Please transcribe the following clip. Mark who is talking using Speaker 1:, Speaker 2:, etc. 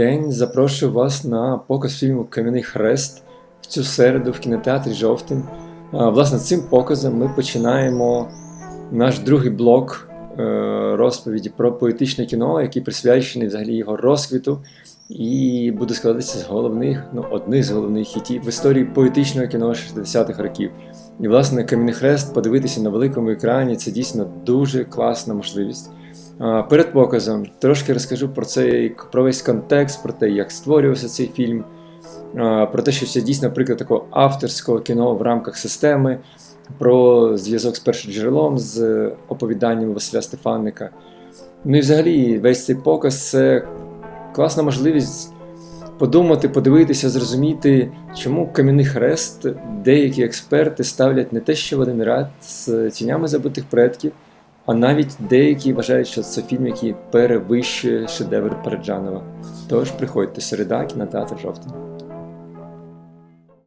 Speaker 1: день. Запрошую вас на показ фільму Кам'яний Хрест в цю середу в кінотеатрі Жовтень. Власне, цим показом ми починаємо наш другий блок розповіді про поетичне кіно, який присвячений взагалі його розквіту, і буде складатися з головних, ну, одних з головних хітів в історії поетичного кіно 60-х років. І, власне, Кам'яний Хрест подивитися на великому екрані це дійсно дуже класна можливість. Перед показом трошки розкажу про цей про весь контекст, про те, як створювався цей фільм, про те, що це дійсно приклад такого авторського кіно в рамках системи, про зв'язок з першим джерелом, з оповіданням Василя Стефанника. Ну і взагалі весь цей показ це класна можливість подумати, подивитися, зрозуміти, чому кам'яний хрест деякі експерти ставлять не те, що в один ряд з тінями забутих предків, а навіть деякі вважають, що це фільм, який перевищує шедевр Параджанова. Тож приходьте середа, кінотеатр жовтень.